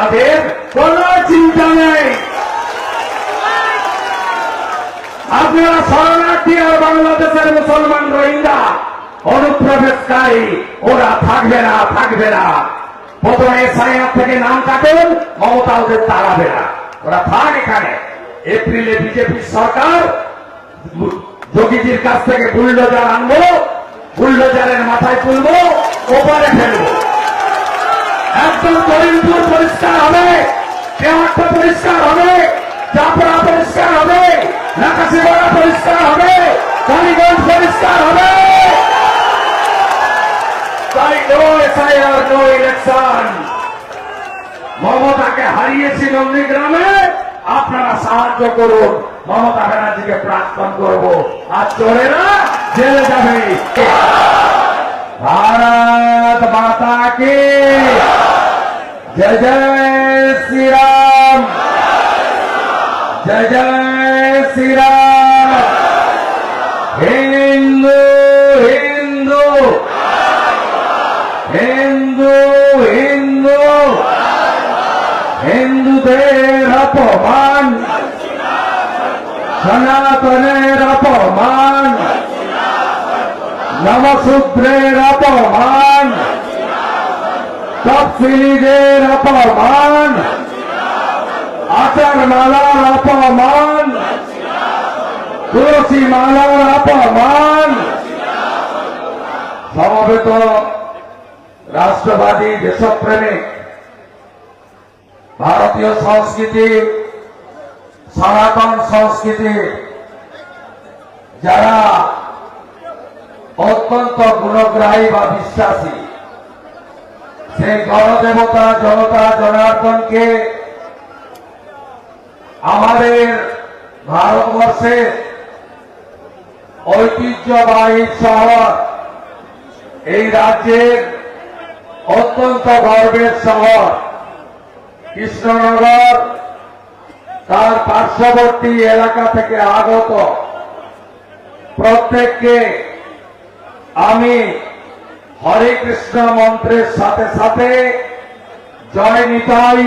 তাদের কোন চিন্তা নেই। আপনারা শরণার্থী আর বাংলাদেশের মুসলমান রোহিঙ্গা, অনুপ্রবেশকারী, ওরা থাকবে না থাকবে না। প্রথমে এসআইআর থেকে নাম কাটুন, মমতা ওদের তাড়াবে না। ওরা থাক এখানে। এপ্রিলে বিজেপি সরকার যোগীজির কাছ থেকে বুলডোজার আনব, বুলডোজারের মাথায় তুলবো, ওপারে ফেলব। একদম করিমপুর পরিষ্কার হবে কেওয়ারটা পরিষ্কার হবে চাপড়া পরিষ্কার হবে, নাকাশিপাড়া পরিষ্কার হবে, কালীগঞ্জ পরিষ্কার হবে। মমতাকে হারিয়েছি নন্দীগ্রামে আপনারা সাহায্য করুন। মমতা ব্যানার্জিকে প্রাক্তন করব। আর চোরেরা জেলে যাবে। ভারত মাতা কি? জয় জয় শ্রীরাম। জয় জয় শ্রীরাম। হিন্দু হিন্দু। হিন্দু হিন্দু। হিন্দুদের অপমান। সনাতনের অপমান। নবশূদ্রের অপমান। তফসিলিদের অপমান। আচার মালার অপমান। তুলসী মালার অপমান। সমবেত রাষ্ট্রবাদী দেশপ্রেমিক, ভারতীয় সংস্কৃতি, সনাতন সংস্কৃতি, যারা অত্যন্ত গুণগ্রাহী বা বিশ্বাসী সেই গণদেবতা, জনতা, জনার্দনকে আমাদের ভারতবর্ষের ঐতিহ্যবাহী শহর। এই রাজ্যের অত্যন্ত গর্বের শহর। কৃষ্ণনগর, তার পার্শ্ববর্তী এলাকা থেকে আগত। প্রত্যেককে আমি হরে কৃষ্ণ মন্ত্রের সাথে সাথে জয় নিতাই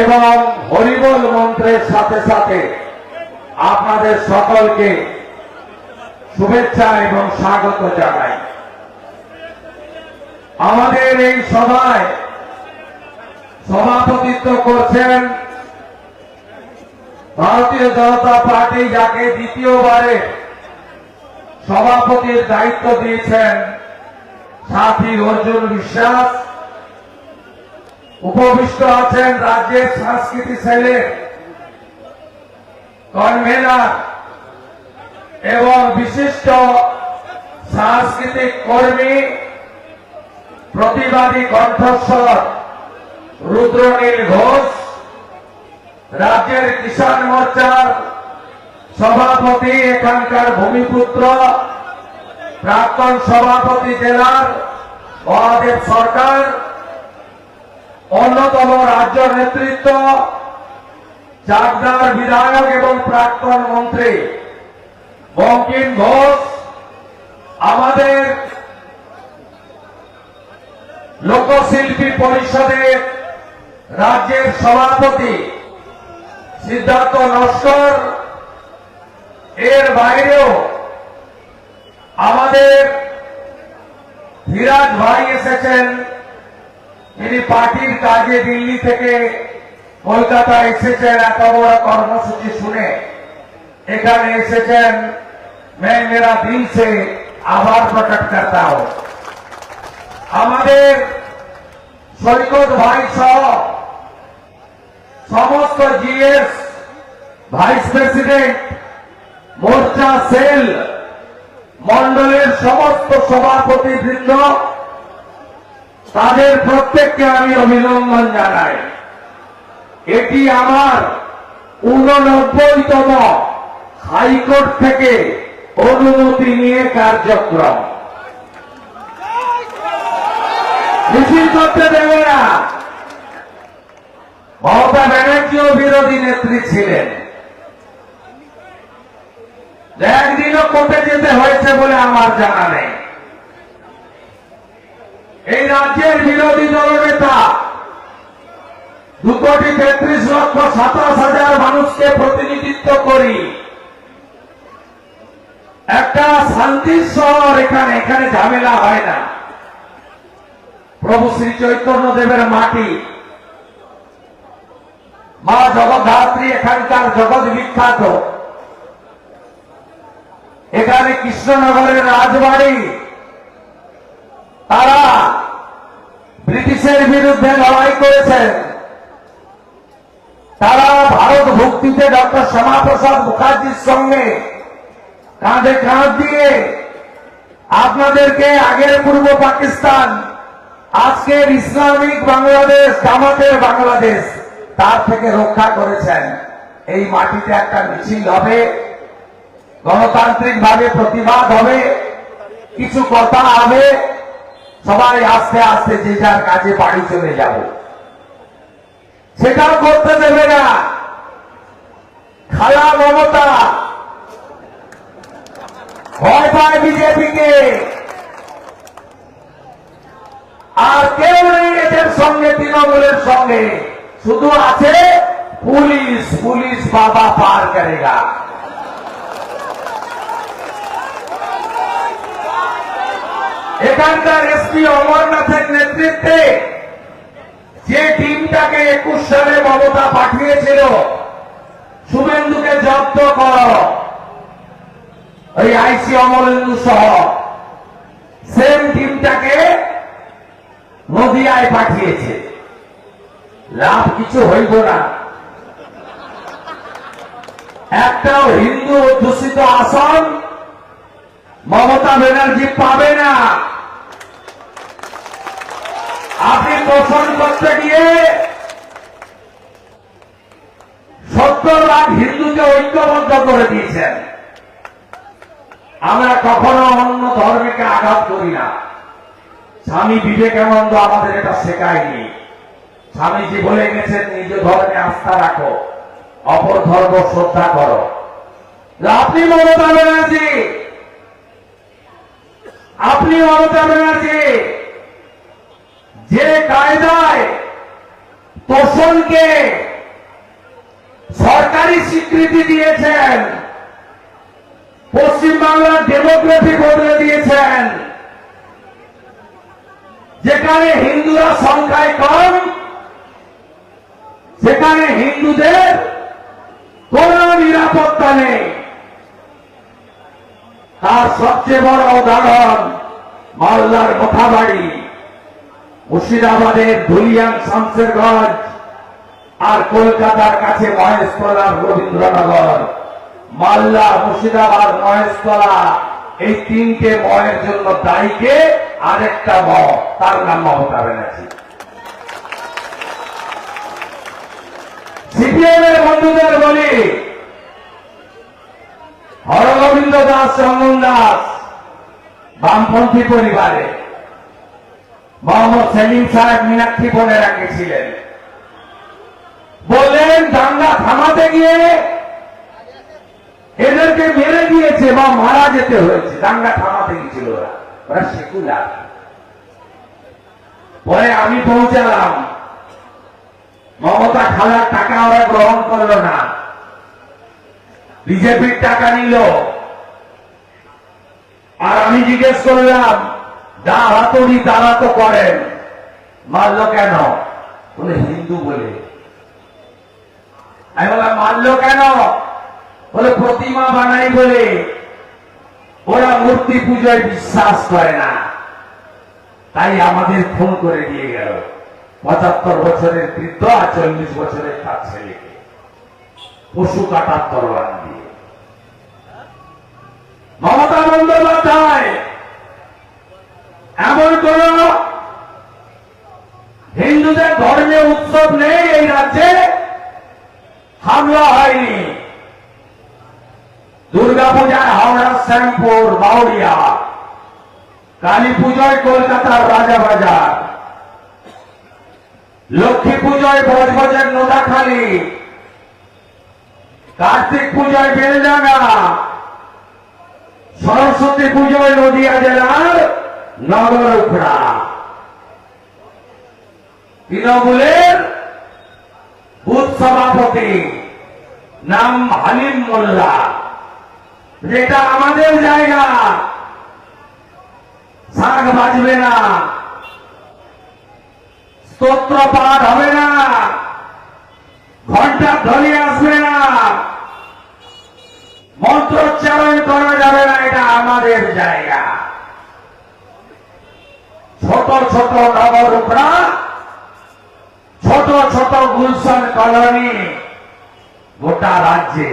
এবং হরিবল মন্ত্রের সাথে সাথে আপনাদের সকলকে শুভেচ্ছা এবং স্বাগত জানাই। আমাদের এই সভায় সভাপতিত্ব করছেন ভারতীয় জনতা পার্টি, যাকে দ্বিতীয়বারে সভাপতির দায়িত্ব দিয়েছেন সাথী অর্জুন বিশ্বাস। উপবিষ্ট আছেন রাজ্যের সংস্কৃতি সেলের কনভেনার এবং বিশিষ্ট সাংস্কৃতিক কর্মী, প্রতিবাদী কণ্ঠস্বর রুদ্রনীল ঘোষ, রাজ্যের কিষাণ মোর্চার সভাপতি এখানকার ভূমিপুত্র প্রাক্তন সভাপতি জেলার মহাদেব সরকার, অন্যতম রাজ্য নেতৃত্ব চাকদার বিধায়ক এবং প্রাক্তন মন্ত্রী বঙ্কিম ঘোষ, আমাদের লোকশিল্পী পরিষদের রাজ্যের সভাপতি সিদ্ধার্থ নস্কর। এর বাইরেও আমাদের ধীরাজ ভাই এসেছেন তিনি পার্টির কাজে দিল্লি থেকে কলকাতা এসেছেন এত বড় কর্মসূচি শুনে এখানে এসেছেন मैं मेरा दिल से आभार प्रकट करता हूं আমাদের সৈকত ভাই সহ সমস্ত জিএস ভাইস প্রেসিডেন্ট মোর্চা সেল মন্ডলের সমস্ত সভাপতি বৃন্দ তাদের প্রত্যেককে আমি অভিনন্দন জানাই। এটি আমার উননব্বইতম হাইকোর্ট থেকে অনুমতি নিয়ে কার্যক্রম। মিছিল করতে দেবে না। মমতা ব্যানার্জিও বিরোধী নেত্রী ছিলেন। একদিনও কোর্টে যেতে হয়েছে বলে আমার জানা নেই। এই রাজ্যের বিরোধী দলনেতা দু কোটি তেত্রিশ লক্ষ সাতাশ হাজার মানুষকে প্রতিনিধিত্ব করি। একটা শান্তির শহর এখানে এখানে ঝামেলা হয় না। প্রভু শ্রী চৈতন্য দেবের মাটি। মা জগদ্ধাত্রী এখানকার জগৎ বিখ্যাত। এখানে কৃষ্ণনগরের রাজবাড়ি। তারা ব্রিটিশের বিরুদ্ধে লড়াই করেছেন। তারা ভারত ভক্তিতে ডক্টর শ্যামাপ্রসাদ মুখার্জির সঙ্গে কাঁধে কাঁধ দিয়ে আপনাদেরকে আগের পূর্ব পাকিস্তান, আজকের ইসলামিক বাংলাদেশ, জামাতের বাংলাদেশ, তার থেকে রক্ষা করেছেন। এই মাটিতে একটা মিছিল হবে। গণতান্ত্রিক ভাবে প্রতিবাদ হবে, কিছু কথা হবে, সবাই আস্তে আস্তে যে যার কাজে বাড়ি চলে যাব। সেটাও করতে দেবে না। খালা মমতা, ভয় পায় বিজেপিকে। আর কেউ নেই এদের সঙ্গে, তৃণমূলের সঙ্গে। শুধু আছে পুলিশ পুলিশ বাবা পার করেগা। এখানকার এসপি অমরনাথের নেতৃত্বে যে টিমটাকে একুশ সালে মমতা পাঠিয়েছিল, শুভেন্দুকে জব্দ কর। ওই আইসি অমরেন্দু সহ সেম টিমটাকে নদিয়ায় পাঠিয়েছে। লাভ কিছু হইব না। একটাও হিন্দু অধ্যুষিত আসন মমতা ব্যানার্জি পাবে না। আপনি পোষণ করতে গিয়ে সত্তর লাখ হিন্দুকে ঐক্যবদ্ধ করে দিয়েছেন। আমরা কখনো অন্য ধর্মকে আঘাত করি না। স্বামী বিবেকানন্দ আমাদের এটা শেখায়নি। স্বামীজি বলে গেছেন, নিজ ধর্মে আস্থা রাখো, অপর ধর্ম শ্রদ্ধা করো। আপনি মমতা ব্যানার্জি, আপনি মমতা ব্যানার্জি যে কায়দায় তোষণকে সরকারি স্বীকৃতি দিয়েছেন। পশ্চিমবাংলার ডেমোগ্রাফি বদলে দিয়েছেন। যেখানে হিন্দুরা সংখ্যায় কম, সেখানে হিন্দুদের কোন নিরাপত্তা নেই। তার সবচেয়ে বড় উদাহরণ মালদার মোথাবাড়ি, মুর্শিদাবাদের ধুলিয়ান শামসেরগঞ্জ। আর কলকাতার কাছে মহেশতলা রবীন্দ্রনগর, মালদা, মুর্শিদাবাদ, মহেশতলা, এই তিনটে ময়ের জন্য দায়ীকে আরেকটা ম, তার নাম মমতা ব্যানার্জি। সিপিএম এর বন্ধুদের বলি, হরগোবিন্দ দাস, চন্দন দাস, বামপন্থী পরিবারে, মোহাম্মদ সেলিম সাহেব মীনাক্ষী বলে রাখেছিলেন বললেন দাঙ্গা থামাতে গিয়ে এদেরকে মেরে দিয়েছে বা মারা যেতে হয়েছে। দাঙ্গা থামাতে গিয়েছিল ওরা। সেকুলার। পরে আমি পৌঁছালাম। মমতা খালার টাকা ওরা গ্রহণ করল না। বিজেপির টাকা নিল। আর আমি জিজ্ঞেস করলাম যা হাতুড়ি তারা তো করেন। মারল কেন? বলে হিন্দু বলে। আমি বললাম মারল কেন? বলে প্রতিমা বানাই বলে। ওরা মূর্তি পূজায় বিশ্বাস করে না। তাই আমাদের খুন করে দিয়ে গেল। পঁচাত্তর বছরের বৃদ্ধ আর চল্লিশ বছরের তার ছেলেকে। পশু কাটার তরোয়ার দিয়ে। মমতা বন্দ্যোপাধ্যায় এমন কোন হিন্দুদের ধর্মীয় উৎসব নেই এই রাজ্যে। হামলা হয়নি। দুর্গাপূজায় হাওড়ার শ্যামপুর বাউরিয়া কালী পুজোয় কলকাতার রাজাবাজার লক্ষ্মী পুজোয় বজবজের নোদাখালী, কার্তিক পুজোয় বেলডাঙ্গা, সরস্বতী পুজোয় নদিয়া জেলার নগর উখড়া। তৃণমূলের সভাপতি নাম হালিম মোল্লা। যেটা আমাদের জায়গা। শাক বাজবে না। স্তোত্র পাঠ হবে না। ঘণ্টা ধ্বনি আসবে না। মন্ত্রোচ্চারণ করা যাবে না, এটা আমাদের জায়গা। ছোট ছোট নবরূপরা গুলশন কলোনি, গোটা রাজ্যে।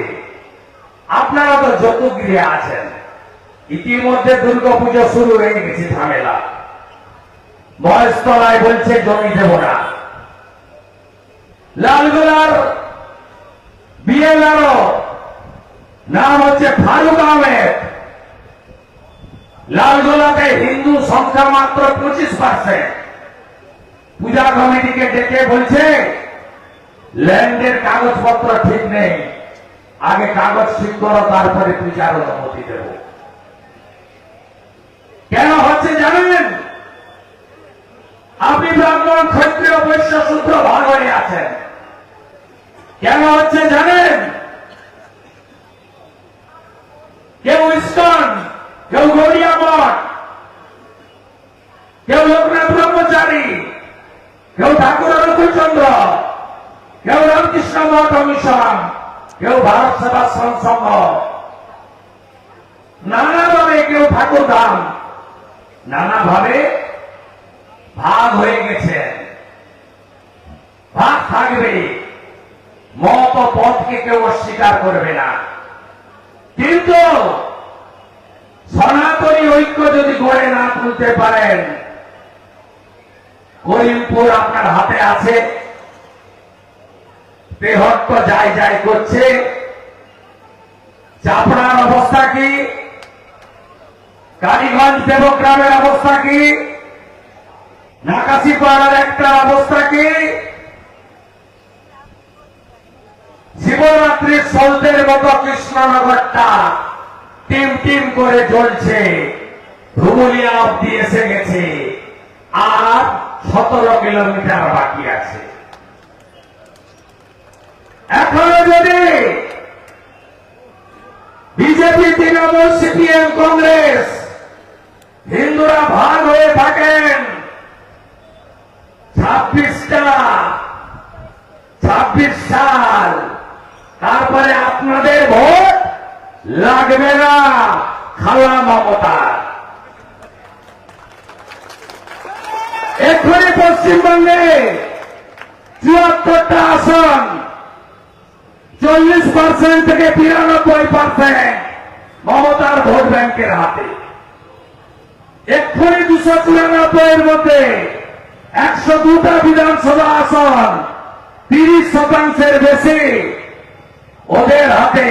আপনারা তো যতগৃহে আছেন, ইতিমধ্যে দুর্গাপুজো শুরু হয়ে গেছে ঝামেলা। বয়স্তলায় বলছে জমি দেব না। লালগোলার বিএলআরও, নাম হচ্ছে ফারুক আহমেদ। লালগোলাতে হিন্দু সংখ্যা মাত্র পঁচিশ পার্সেন্ট পূজা কমিটিকে ডেকে বলছে ল্যান্ডের কাগজপত্র ঠিক নেই। আগে কাগজ ঠিক করো, তারপরে পূজার অনুমতি দেব। কেন হচ্ছে জানেন? আপনি ব্রাহ্মণ ক্ষত্রিয় বৈশ্য সূত্র ভাগ হয়ে আছেন। কেন হচ্ছে জানেন কেউ ইস্কন কেউ গড়িয়া মঠ কেউ লোকনাথ ব্রহ্মচারী কেউ ঠাকুর অনুকূলচন্দ্র কেউ রামকৃষ্ণ মঠ মিশন কেউ সেবাশ্রম সংঘ নানাভাবে কেউ ঠাকুর ধাম নানাভাবে ভাগ হয়ে গেছেন ভাগ থাকবে, মত পথকে কেউ অস্বীকার করবে না। কিন্তু সনাতনী ঐক্য যদি গড়ে না তুলতে পারেন, করিমপুর আপনার হাতে আছে, তেহট্ট যাই যাই করছে। চাপড়ার অবস্থা কি? কালীগঞ্জ দেবগ্রামের অবস্থা কি? নাকাশি পাড়ার একটা অবস্থা কি? শিবরাত্রির সলতের মতো কৃষ্ণনগরটা টিম টিম করে জ্বলছে। ধুবুলিয়া অব্দি এসে গেছে। আর সতেরো কিলোমিটার বাকি আছে। এখনও যদি বিজেপি তৃণমূল সিপিএম কংগ্রেস। হিন্দুরা ভাগ হয়ে থাকেন। ছাব্বিশটা ছাব্বিশ সাল। তারপরে আপনাদের ভোট লাগবে না, খালা মমতা। এক্ষুনি পশ্চিমবঙ্গে চুয়াত্তরটা আসন। চল্লিশ পার্সেন্ট থেকে বিরানব্বই পার্সেন্ট মমতার ভোট ব্যাংকের হাতে। এক্ষুনি দুশো চুরানব্বই এর মধ্যে একশো দুটা বিধানসভা আসন তিরিশ শতাংশের বেশি ওদের হাতে।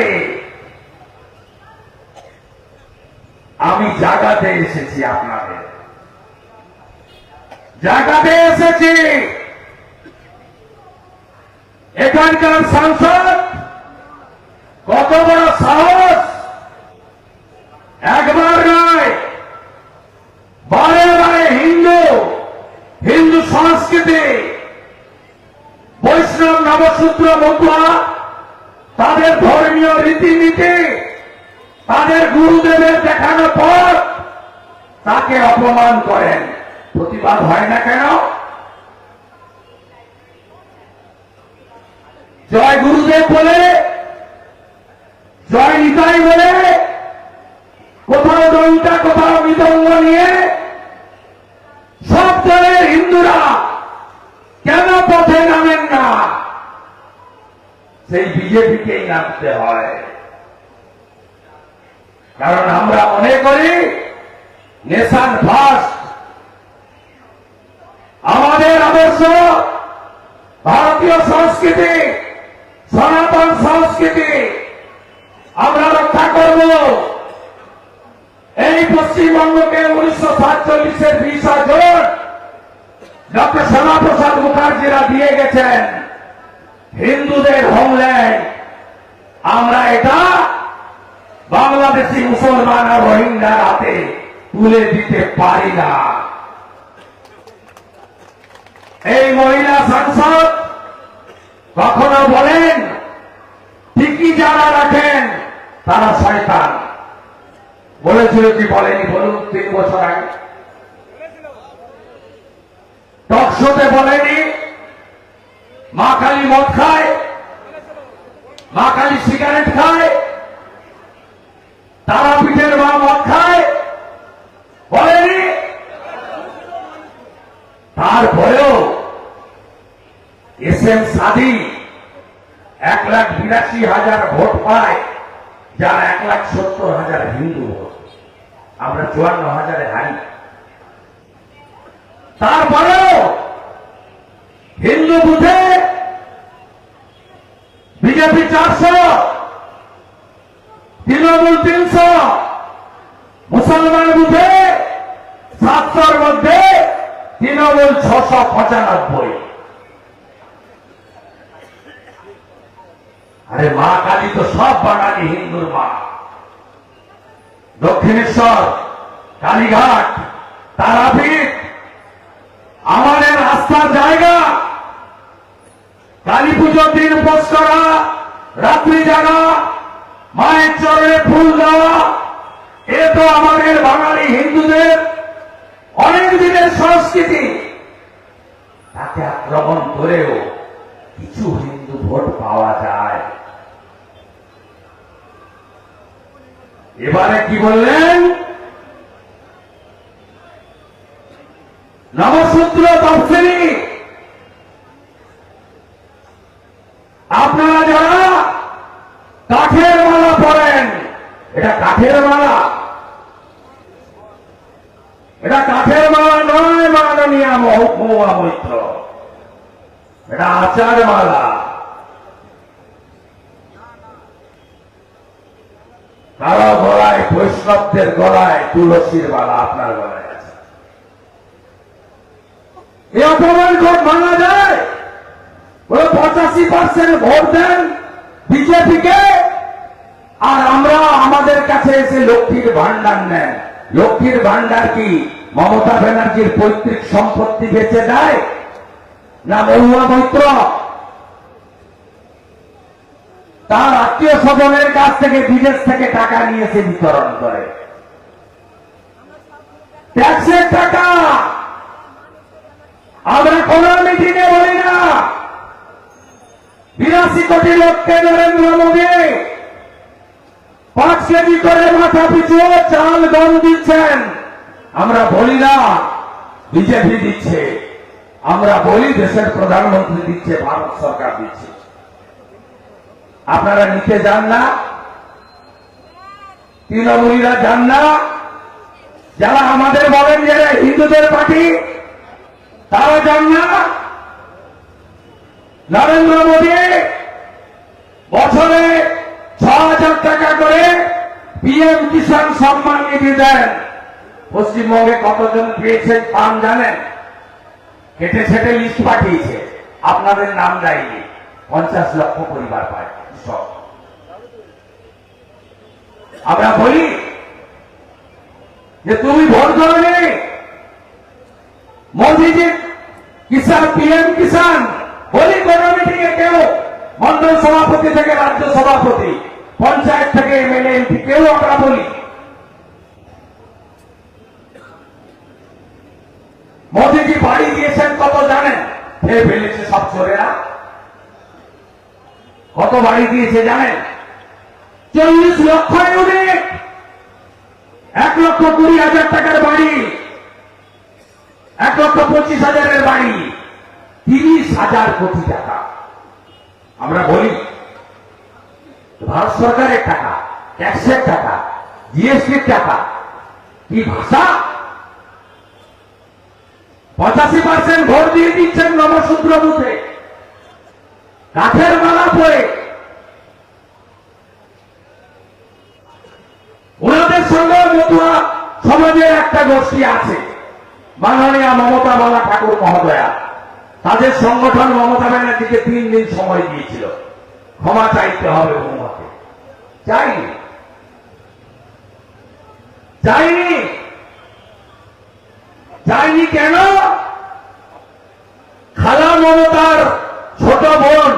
আমি জাগাতে এসেছি আপনাদের। জাগাতে এসেছি। এখানকার সাংসদ কত বড় সাহস? একবার নয়। বারে বারে হিন্দু হিন্দু সংস্কৃতি, বৈষ্ণব নবসূত্র মতুয়া তাদের ধর্মীয় রীতিনীতি, তাদের গুরুদেবের দেখানো পর তাকে অপমান করেন। প্রতিবাদ হয় না কেন? জয় গুরুদেব বলে জয় নিতাই বলে, কোথাও দলটা, কোথাও মৃদঙ্গ নিয়ে সব দলের হিন্দুরা কেন পথে নামেন না? সেই বিজেপিকেই নামতে হয়। কারণ আমরা মনে করি নেশান ফার্স্ট আমাদের আদর্শ ভারতীয় সংস্কৃতি, সনাতন সংস্কৃতি আমরা রক্ষা করব। এই পশ্চিমবঙ্গকে উনিশশো সাতচল্লিশের বিশা জোট ডক্টর শ্যামাপ্রসাদ মুখার্জিরা দিয়ে গেছেন। হিন্দুদের হোমল্যান্ড আমরা এটা বাংলাদেশি মুসলমান আর রোহিঙ্গার হাতে তুলে দিতে পারি না। এই মহিলা সাংসদ কখনো বলেন বলেনি বলুন তিন বছর আগে। টকশোতে বলেনি, মা কালী মদ খায়, মা কালী সিগারেট খায়, তারাপীঠের মা মদ খায়, বলেনি? তারপরেও এস এম সাদি এক লাখ বিরাশি হাজার ভোট পায়। যার এক লাখ সত্তর হাজার হিন্দু, আমরা চুয়ান্ন হাজারে হারি। তারপরেও হিন্দু বুথে বিজেপি চারশো, তৃণমূল তিনশো, মুসলমান বুথে সাতশোর মধ্যে তৃণমূল ছশো পঁচানব্বই। আরে মা কালী তো সব বাঙালি, হিন্দুর মা। দক্ষিণেশ্বর কালীঘাট, তারাপীঠ, আমাদের রাস্তার জায়গা। কালী পুজোর দিন উপোস করা, রাত্রি জাগা, মায়ের চরণে ফুল দেওয়া। এ তো আমাদের বাঙালি, হিন্দুদের অনেক দিনের সংস্কৃতি। তাকে আক্রমণ করেও কিছু হিন্দু ভোট পাওয়া যায় এবারে কি বললেন নবসূত্র তফসিলি আপনারা যারা কাঠের মালা পরেন এটা কাঠের মালা এটা কাঠের মালা নয় মাননীয় মহকুমা মৈত্র এটা আচার মালা কারও গলায়, বৈষ্ণবদের গলায় তুলসীর মালা আপনার গলায় আছে। এই অপমান খুব মানা যায় বলে পঁচাশি পার্সেন্ট ভোট দেন বিজেপিকে, আর আমরা আমাদের কাছে এসে লক্ষ্মীর ভান্ডার নেন। লক্ষ্মীর ভান্ডার কি? মমতা ব্যানার্জির পৈতৃক সম্পত্তি বেঁচে দেয়? না মহুয়া মৈত্র? তার আত্মীয় স্বজনের কাছ থেকে, বিদেশ থেকে টাকা নিয়ে এসে বিতরণ করে। ট্যাক্সের টাকা! আমরা কোন মিটিংয়ে বলি না। বিরাশি কোটি লোককে নরেন্দ্র মোদী পাঁচ কেজি করে মাথা পিছু চাল গম দিচ্ছেন। আমরা বলি না, বিজেপি দিচ্ছে। আমরা বলি দেশের প্রধানমন্ত্রী দিচ্ছে, ভারত সরকার দিচ্ছে। আপনারা নিতে যান না। তৃণমূলীরা যান না। যারা আমাদের বলেন যে হিন্দুদের পার্টি, তারা যান না। নরেন্দ্র মোদী বছরে ছ হাজার টাকা করে পিএম কিষাণ সম্মান নিধি দেন। পশ্চিমবঙ্গে কতজন পেয়েছেন পান জানেন? কেটে ছেটে লিস্ট পাঠিয়েছে। আপনাদের নাম দেয়নি পঞ্চাশ লক্ষ পরিবার পায়। আমরা বলি যে তুমি ভোট করবে মোদিজি কিষান পিএম কিষান বলি কোন মিটিংয়ে কেউ মন্ডল সভাপতি থেকে রাজ্য সভাপতি, পঞ্চায়েত থেকে এমএলএ, এমপি কেউ আমরা বলি। মোদিজি বাড়ি দিয়েছেন কত জানেন? খেয়ে ফেলেছে সব চোরেরা কত বাড়ি দিয়েছে জানেন? চল্লিশ লক্ষ ইউনিট এক লক্ষ কুড়ি হাজার টাকার বাড়ি, এক লক্ষ পঁচিশ হাজারের বাড়ি, তিরিশ হাজার কোটি টাকা। আমরা বলি, ভারত সরকারের টাকা, ট্যাক্সের টাকা, জিএসটির টাকা, কি ভাষা? পঁচাশি পার্সেন্ট ভোট দিয়ে দিচ্ছেন নবসূত্র বুথে। কাঠের মালা পরে ওনাদের সঙ্গে মতুয়া সমাজের একটা গোষ্ঠী আছে মাননীয় মমতা বালা ঠাকুর মহোদয়া। তাদের সংগঠন মমতা ব্যানার্জিকে তিন দিন সময় দিয়েছিল। ক্ষমা চাইতে হবে চাইনি চাইনি কেন? খালা মমতার ছোট বোন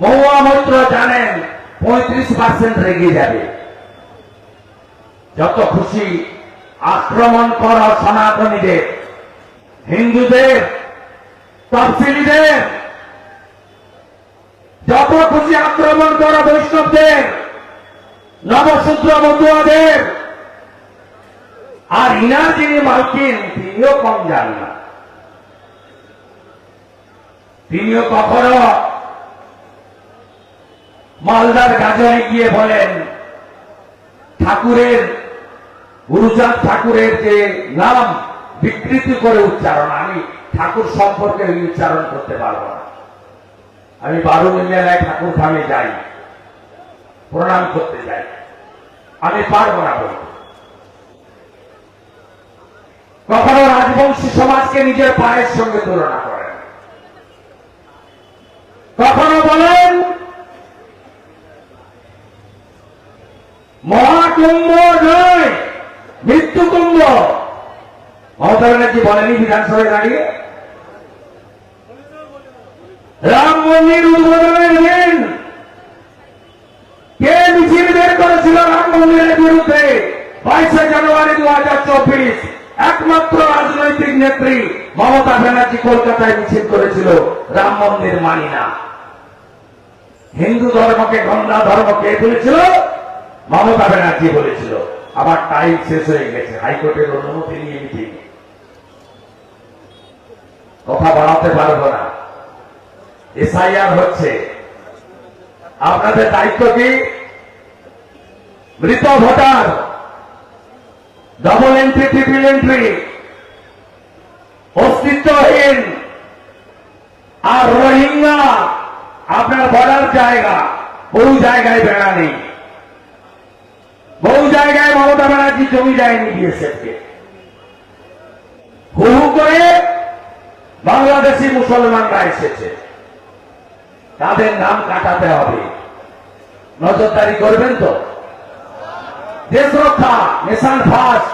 মহুয়া মৈত্র জানেন পঁয়ত্রিশ পার্সেন্ট রেগে যাবে। যত খুশি আক্রমণ করা সনাতনীদের, হিন্দুদের, তফসিলিদের। যত খুশি আক্রমণ করা বৈষ্ণবদের, নবশূদ্র বন্ধুয়াদের আর ইনার যিনি মালকিন, তিনিও কম যান না। তিনিও কখনো মালদার গাজনে গিয়ে বলেন, ঠাকুরের গুরুচাঁদ ঠাকুরের যে নাম বিকৃতি করে উচ্চারণ, আমি ঠাকুর সম্পর্কে উচ্চারণ করতে পারব না। আমি বারো মেলায় ঠাকুর ধামে যাই, প্রণাম করতে যাই, আমি পারব না বলতে। কখনো রাজবংশী সমাজকে নিজের পায়ের সঙ্গে তুলনা করেন। কখনো বলেন মহাকুম্ভ নয় মৃত্যু কুম্ভ মমতা ব্যানার্জি বলেনি বিধানসভায় দাঁড়িয়ে? রাম মন্দির উদ্বোধনের দিন কে মিছিল বের করেছিল রাম মন্দিরের বিরুদ্ধে? বাইশে জানুয়ারি দু হাজার চব্বিশ। একমাত্র রাজনৈতিক নেত্রী মমতা ব্যানার্জি কলকাতায় মিছিল করেছিল, রাম মন্দির মানি না হিন্দু ধর্মকে, গঙ্গা ধর্ম কে বলেছিল মমতা ব্যানার্জি বলেছিল আবার টাইম শেষ হয়ে গেছে, হাইকোর্টের অনুমতি নিয়ে মিটিং কথা বাড়াতে পারব না। এসআইআর হচ্ছে, আপনাদের দায়িত্ব কি? মৃত voter double entry triple entry অস্তিত্বহীন, আর রোহিঙ্গা, আপনার বলার জায়গা, বহু জায়গায় বেড়া নেই বহু জায়গায় মমতা ব্যানার্জি জমি যায়নি বিএসএফকে। হু হু করে বাংলাদেশি মুসলমানরা এসেছে। তাদের নাম কাটাতে হবে। নজরদারি করবেন তো? দেশ রক্ষা মিশন ফার্স্ট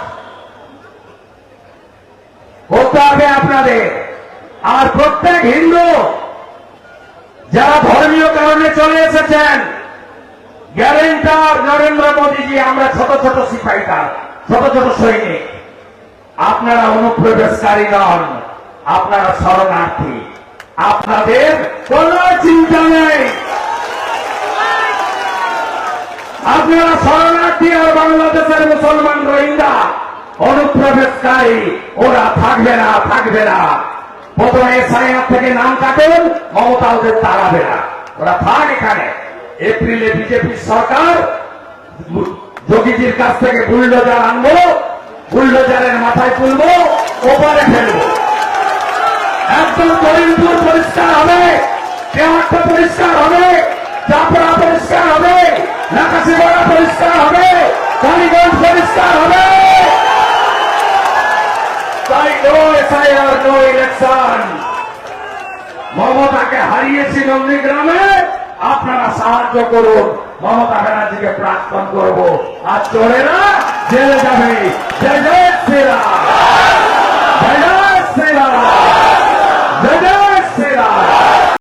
করতে হবে আপনাদের। আর প্রত্যেক হিন্দু যারা ধর্মীয় কারণে চলে এসেছেন গ্যারেন্টার নরেন্দ্র মোদীজি, আমরা ছোট ছোট সিপাহিকার ছোট ছোট সৈনিক। আপনারা অনুপ্রবেশকারী নন, আপনারা শরণার্থী। আপনাদের কোন চিন্তা নেই। আপনারা শরণার্থী আর বাংলাদেশের মুসলমান রোহিঙ্গা, অনুপ্রবেশকারী, ওরা থাকবে না থাকবে না। প্রথমে এসআইআর থেকে নাম কাটুন মমতা ওদের তাড়াবে না ওরা থাক এখানে। এপ্রিলে বিজেপি সরকার যোগীজির কাছ থেকে বুলডোজার আনব, বুলডোজারের মাথায় তুলবো, ওপারে ফেলব। একদম করিমপুর পরিষ্কার হবে কেওয়ারটা পরিষ্কার হবে চাপড়া পরিষ্কার হবে নাকাশিপাড়া পরিষ্কার হবে, কালীগঞ্জ পরিষ্কার হবে। মমতাকে হারিয়েছি নন্দীগ্রামে। আপনারা সাহায্য করুন। মমতা ব্যানার্জিকে প্রাক্তন করব। আর চোরেরা জেলে যাবে। জয় জয় শ্রীরাম। জয় জয় শ্রীরাম। জয়